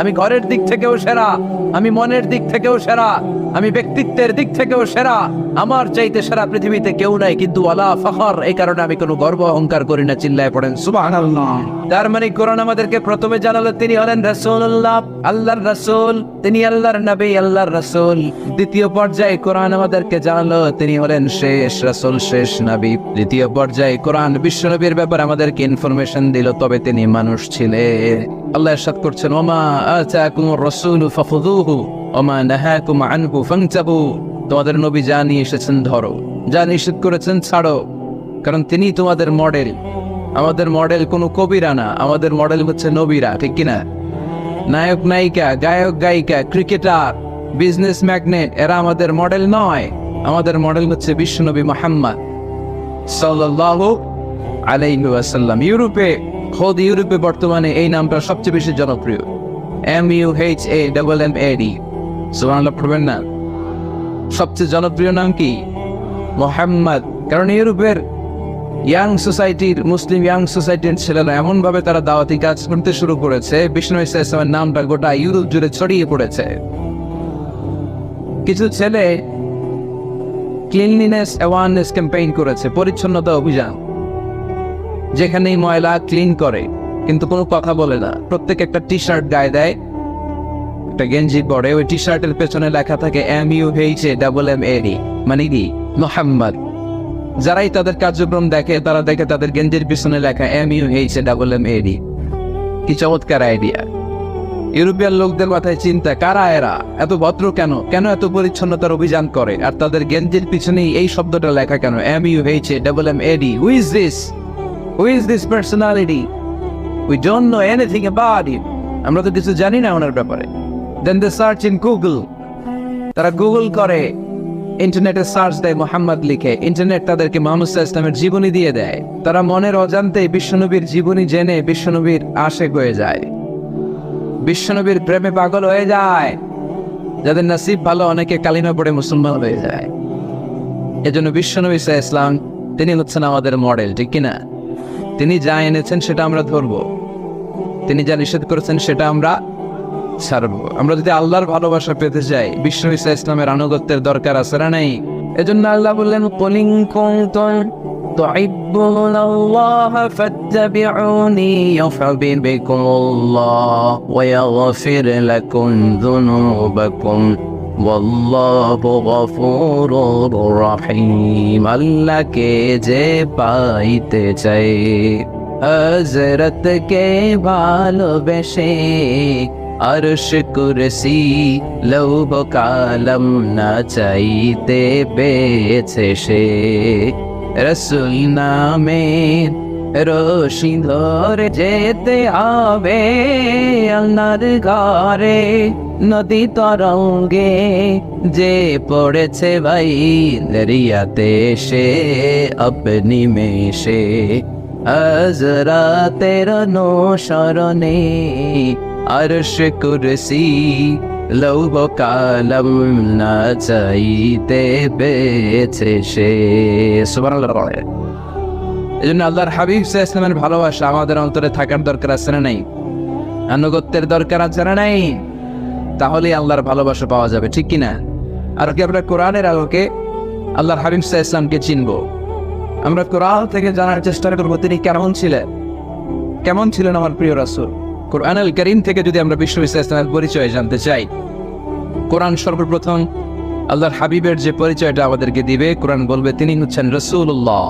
আমি ঘরের দিক থেকেও সেরা, আমি মনের দিক থেকেও সেরা, আমি ব্যক্তিত্বের দিক থেকেও সেরা। আমার চাইতে সেরা পৃথিবীতে কেউ নাই, কিন্তু আলা ফখর, এই কারণে আমি কোনো গর্ব অহংকার করি না, চিল্লায় পড়েন। সুবহানাল্লাহ। তার মানে কোরআন আমাদেরকে প্রথমে জানালো, তিনি হলেন রাসূলুল্লাহ। আল্লাহর রাসূল, তিনি আল্লাহর নবী, আল্লাহর রাসূল। দ্বিতীয় পর্যায়ে কোরআন আমাদেরকে জানালো, তিনি হলেন শেষ রাসূল, শেষ নবী। দ্বিতীয় পর্যায়ে কোরআন বিশ্বনবীর ব্যাপারে আমাদেরকে ইনফরমেশন দিল, তবে তিনি মানুষ ছিলেন। আল্লাহ ইরশাদ করছেন, ওমা আতাকুমুর রাসূলু ফাখুযুহু, ওমা নাহাকুম আনহু ফান্তাহু। তোমাদের নবী নিয়ে এসেছেন ধরো, যা নিষেধ করেছেন ছাড়ো, কারণ তিনি তোমাদের মডেল আমাদের মডেল কোনো কবিরা না, আমাদের মডেল হচ্ছে নবীরা, ঠিক কিনা? নায়ক, নায়িকা, গায়ক, গায়িকা, ক্রিকেটার, বিজনেস ম্যাগনেট, এরা আমাদের মডেল নয়। আমাদের মডেল হচ্ছে বিশ্বনবী মোহাম্মদ সাল্লাল্লাহু আলাইহি ওয়াসাল্লাম। ইউরোপে, খোদ ইউরোপে বর্তমানে এই নামটা সবচেয়ে বেশি জনপ্রিয়। M U H A double M A D সুবহানাল্লাহ, পড়বেন না। সবচেয়ে জনপ্রিয় নাম কি? মোহাম্মদ। কারণ ইউরোপের ইয়াং সোসাইটির মুসলিম ইয়াং সোসাইটির ছেলেরা এমন ভাবে তারা দাওয়াতি কাজ করতে শুরু করেছে। বিষ্ণু ইসলামের নামটা গোটা ইউরোপ জুড়ে ছড়িয়ে পড়েছে। কিছু ছেলে ক্লিনলিনেস অ্যাওয়ারনেস ক্যাম্পেইন করেছে, পরিচ্ছন্নতা অভিযান, যেখানেই ময়লা ক্লিন করে, কিন্তু কোনো কথা বলে না। প্রত্যেক একটা টি শার্ট গায়ে দেয়, একটা গেঞ্জি পরে, ওই টি শার্টের পেছনে লেখা থাকে M U H A double M A D মানে কি? মোহাম্মদ। যারাই তাদের কার্যক্রম দেখে, তারা দেখে তাদের গেঞ্জের পিছনে লেখা M U H A double M A D কি চমৎকার আইডিয়া ইউরোপিয়ান লোকদের মাথায় চিন্তা, কারা এরা? এত ভদ্র কেন? কেন এত পরিচ্ছন্নতার অভিযান করে? আর তাদের গেঞ্জের পিছনেই এই শব্দটা লেখা কেন? M U H A double M A D who is this who is this personality we don't know anything about him আমরা তো কিছু জানি না ওনার ব্যাপারে। Then they search in Google তারা গুগল করে। ইন্টারনেটে সার্চ দেয় মোহাম্মদ লিখে। ইন্টারনেট তাদেরকে মোহাম্মদ ইসলামের জীবনী দিয়ে দেয়। তারা মনের অজান্তে বিশ্বনবীর জীবনী জেনে বিশ্বনবীর আশেক হয়ে যায়। বিশ্বনবীর প্রেমে পাগল হয়ে যায়, যাদের নাসিব ভালো, অনেকে কালিমা পড়ে মুসলমান হয়ে যায়। এজন্য বিশ্বনবী আলাইহি ইসলাম তিনি হচ্ছেন আমাদের মডেল, ঠিক কিনা? তিনি যা এনেছেন সেটা আমরা ধরবো। তিনি যা নিষেধ করেছেন সেটা আমরা ছাড়বো আমরা যদি আল্লাহর ভালোবাসা পেতে চাই বিশ্ব ইসা ইসলামের আনুগত্যের দরকার আছে না নেই এজন্য আল্লাহ বললেন কলিং কুনতুম تحبون الله فاتبعوني يحببكم الله ويغفر لكم ذنوبكم والله غفور رحيم আল্লাহকে যে পাইতে চাই হজরতকে ভালোবেসে আরশ কুরসি লৌহ কালম না চাইতে পেয়েছে সে। রসুল নামে রশি ধরে যেতে হবে আল্লাহর ঘরে। নদী তরঙ্গে যে পড়েছে ভাই দরিয়াতে সে আপনি মেশে। হজরাতের অনুসরণে আরশ কুরসি লৌহ কালম না চাইতে পেয়েছে সে। সুবহানাল্লাহ এই জন্য আল্লাহর হাবিব সাল্লাল্লাহু ইসলামের ভালোবাসা আমাদের অন্তরে থাকার দরকার আছে না নাই? আনুগত্যের দরকার আছে না নাই? তাহলেই আল্লাহর ভালোবাসা পাওয়া যাবে, ঠিক কিনা আর কি আমরা কোরআনের আলোকে আল্লাহর হাবিব আলাইহি ইসলামকে চিনবো? আমরা কোরআন থেকে জানার চেষ্টা করব, তিনি কেমন ছিলেন? কেমন ছিলেন আমার প্রিয় রাসূল? কোরআন আল করিম থেকে যদি আমরা বিশ্ব ইসলামের পরিচয় জানতে চাই, কোরআন সর্বপ্রথম আল্লাহর হাবিবের যে পরিচয়টা আমাদেরকে দিবে, কোরআন বলবে তিনি হচ্ছেন রসুল্লাহ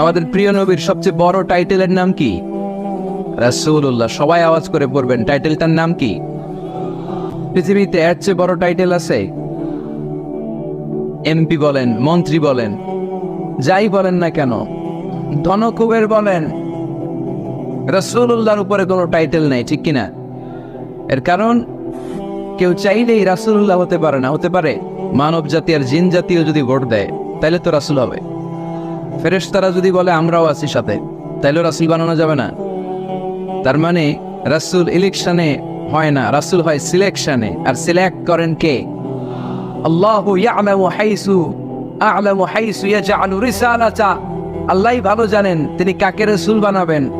আমাদের প্রিয় নবীর সবচেয়ে বড় টাইটেলের নাম কি? রাসূলুল্লাহ। সবাই আওয়াজ করে পড়বেন, টাইটেলটার নাম কি? পৃথিবীতে এর চেয়ে বড় টাইটেল আছে? এমপি বলেন, মন্ত্রী বলেন, যাই বলেন না কেন, ধনকুবের বলেন রাসূলুল্লাহর উপরে কোনো টাইটেল নেই, ঠিক কিনা? এর কারণ, কেউ চাইলেই রাসূলুল্লাহ হতে পারে না, হতে পারে মানব জাতি আর জিন জাতীয় যদি ভোট দেয় তাহলে তো রাসূল হবে। ফেরেশতারা যদি বলে, আমরাও আছি সাথে তাইলেও রাসূল বানানো যাবে না। তার মানে রাসূল ইলেকশনে হয় না, রাসূল হয় সিলেকশনে আর সিলেক্ট করেন কে? আল্লাহ ইয়ালামু হাইসু হাইসু ভালো জানেন তিনি কাকে রাসূল বানাবেন।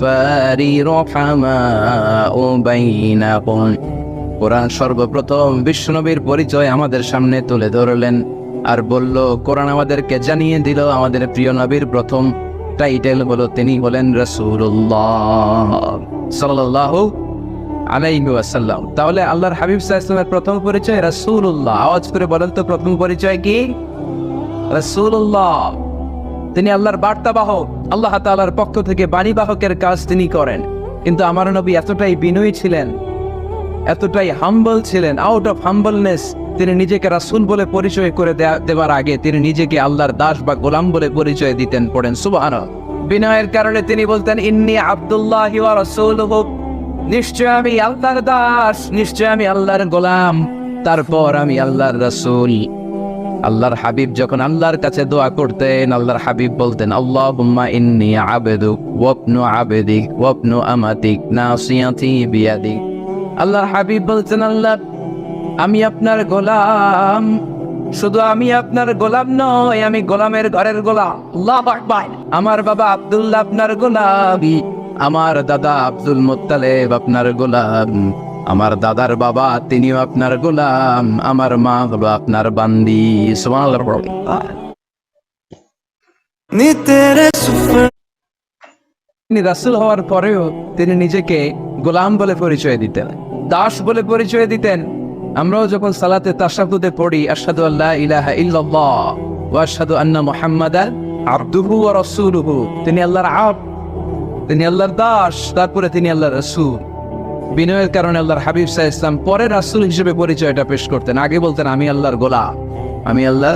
ফারি রহমা ও বাইনাকুম কোরআন সর্বপ্রথম বিষ্ণুবীর পরিচয় আমাদের সামনে তুলে ধরলেন আর বলল, কোরআন আমাদেরকে জানিয়ে দিল আমাদের প্রিয় নবীর প্রথম টাইটেল হলো তিনি হলেন রসুল্লাহ আলাইহি ওয়াসাল্লাম। তাহলে আল্লাহর হাবিব সাহা প্রথম পরিচয় রসুল্লাহ আওয়াজ করে বলেন তো, প্রথম পরিচয় কি? রসুল্লাহ তিনি আল্লাহর বার্তাবাহক, আল্লাহ তাআলার পক্ষ থেকে বাণীবাহকের কাজ তিনি করেন। কিন্তু আমার নবী এতটাই বিনয়ী ছিলেন, এতটাই হাম্বল ছিলেন আউট অফ হাম্বলনেস তিনি নিজেকে রাসূল বলে পরিচয় করে দেওয়ার আগে তিনি নিজেকে আল্লাহর দাস বা গোলাম বলে পরিচয় দিতেন, পড়েন সুবহান বিনয়ের কারণে তিনি বলতেন, ইন্নি আব্দুল্লাহ নিশ্চয় আমি আল্লাহর দাস, নিশ্চয় আমি আল্লাহর গোলাম। তারপর আমি আল্লাহর রাসূল। আল্লাহর হাবিব যখন আল্লাহর কাছে দোয়া করতেন, আল্লাহর হাবিব বলতেন, আল্লাহুম্মা ইন্নি আবেদুক ওয়াবনু আবেদিক ওয়াবনু আমাতিক নাসিয়াতি বিয়াদিক আল্লাহর হাবিব বলছেন আল্লাহ, আমি আপনার গোলাম। শুধু আমি আপনার গোলাম নয়, আমি গোলামের ঘরের গোলাম। আল্লাহ আমার বাবা আব্দুল্লাহ আপনার গোলাম। আমার দাদা আব্দুল মুত্তালেব আপনার গোলাম। আমার দাদার বাবা তিনিও আপনার গোলাম আমার মা হলো আপনার বান্দি। তিনি রাসূল হওয়ার পরেও তিনি নিজেকে গোলাম বলে পরিচয় দিতেন দাস বলে পরিচয় দিতেন। আমরাও যখন সালাতে তাশাহুদে পড়ি আশহাদু আল্লাহ ইলাহা ইল্লাল্লাহ ওয়া আশহাদু আন্না মুহাম্মাদান আবদুহু ওয়া রাসূলুহু। তিনি আল্লাহর আব তিনি আল্লাহর দাস তারপরে তিনি আল্লাহর রাসূল। বিনয়ের কারণে আল্লাহর হাবিব সাহ ইসলাম পরে রাসূল হিসেবে পরিচয়টা পেশ করতেন। আগে বলতেন, আমি আল্লাহর গোলাম। আমি আল্লাহ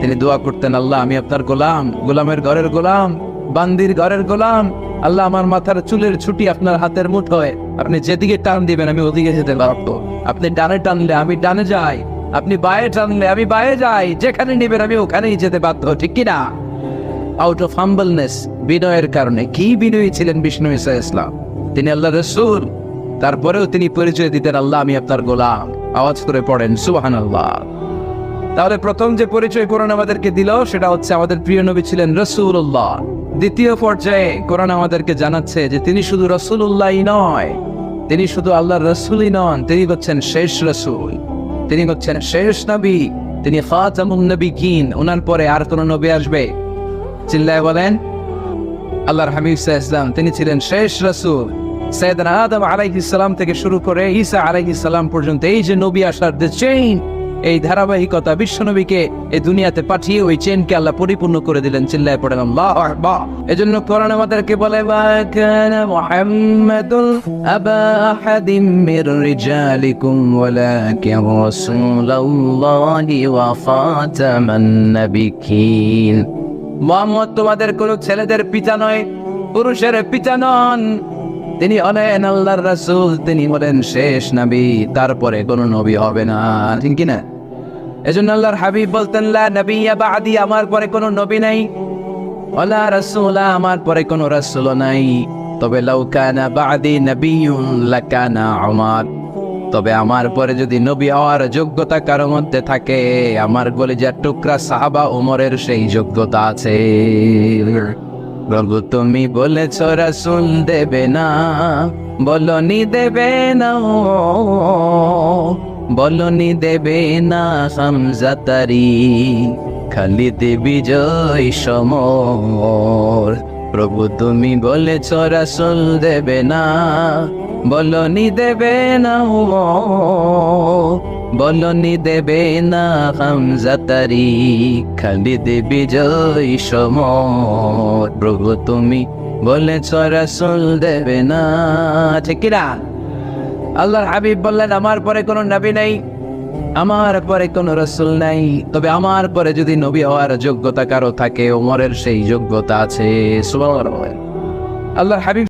তিনি দোয়া করতেন, আল্লাহ, আমি আপনার গোলাম। গোলামের ঘরের গোলাম, বান্দির ঘরের গোলাম। আল্লাহ আমার মাথার চুলের ছুটি আপনার হাতের মুঠোয় আপনি যেদিকে টান দিবেন, আমি ওদিকে যেতে পারব আপনি ডানে টানলে আমি ডানে যাই, আপনি বায়ে টানলে আমি বায়ে যাই, যেখানে নিবেন, আমি ওখানেই যেতে বাধ্য। ঠিক কি না? আউট অফ হাম্বলনেস বিনয়ের কারণে, কি বিনয়ী ছিলেন বিষ্ণু ইসা ইসলাম তিনি আল্লাহ রসুল। তারপরেও তিনি পরিচয় দিতেন, আল্লাহ, আমি আপনার গোলাম। আওয়াজ করে পড়েন সুবাহান আল্লাহ তাহলে প্রথম যে পরিচয় কোরআন আমাদেরকে দিল, সেটা হচ্ছে আমাদের প্রিয় নবী ছিলেন রসুল্লাহ দ্বিতীয় পর্যায়ে কোরআন আমাদেরকে জানাচ্ছে যে তিনি শুধু রসুল্লাহই নয়, তিনি শুধু আল্লাহ রসুলই নন, তিনি হচ্ছেন শেষ রসুল। তিনি হচ্ছেন শেষ নবী, তিনি খাতামুন নবী কিন ওনার পরে আর কোন নবী আসবে। চিল্লায় বলেন, আল্লাহর হামিদ ইসলাম তিনি ছিলেন শেষ রসুল। সৈয়দনা আদম থেকে শুরু করে ঈসা পর্যন্ত এই যে নবী আসার দ্য চেইন এই ধারাবাহিকতা বিশ্ব নবীকে এই দুনিয়াতে পাঠিয়ে ওই চেনকে আল্লাহ পরিপূর্ণ করে দিলেন, চিল্লায় পড়েন, আল্লাহ এজন্য কোরআন আমাদেরকে বলে মুহাম্মাদুল আবা আহাদিম মির রিজালিকুম, ওয়ালাকিন রাসূলুল্লাহি ওয়া খাতামান নাবিয়্যিন মোহাম্মদ তোমাদের কোন ছেলেদের পিতা নয়, পুরুষের পিতা নন। তিনি হলেন আল্লাহর রাসূল, তিনি হলেন শেষ নবী, তারপরে কোন নবী হবে না। ঠিক কি না এজন্য আল্লাহর হাবিব বলতেন, লা নবিয়্যা বাদি, আমার পরে কোন নবী নাই। ওয়ালা রাসূলা, আমার পরে কোন রাসূল নাই। তবে লাউ কানা বাদি নবিয়্যুন লাকানা উমার। তবে আমার পরে যদি নবী হওয়ার যোগ্যতা কারও মধ্যে থাকে, আমার কলিজার টুকরা সাহাবা উমরের সেই যোগ্যতা আছে। প্রভু, তুমি বলেছ রাসুল দেবে না। বলনি দেবে না। বলনি দেবে না হামজাতারি খালিতে বিজয় সমর। প্রভু, তুমি বলেছ রাসুল দেবে না। বলনি দেবে না। বলনি দেবে না হামজাতারি খালিদ বিজয় সমর। প্রভু তুমি বলেছ, রাসুল দেবে না। ঠিক কিনা? আল্লাহর হাবিব বললেন, আমার পরে কোনো নবী নাই, আমার পরে কোনো রসুল নাই। তবে আমার পরে যদি নবী হওয়ার যোগ্যতা কারও থাকে, ওমরের সেই যোগ্যতা আছে। আল্লাহর হাবিব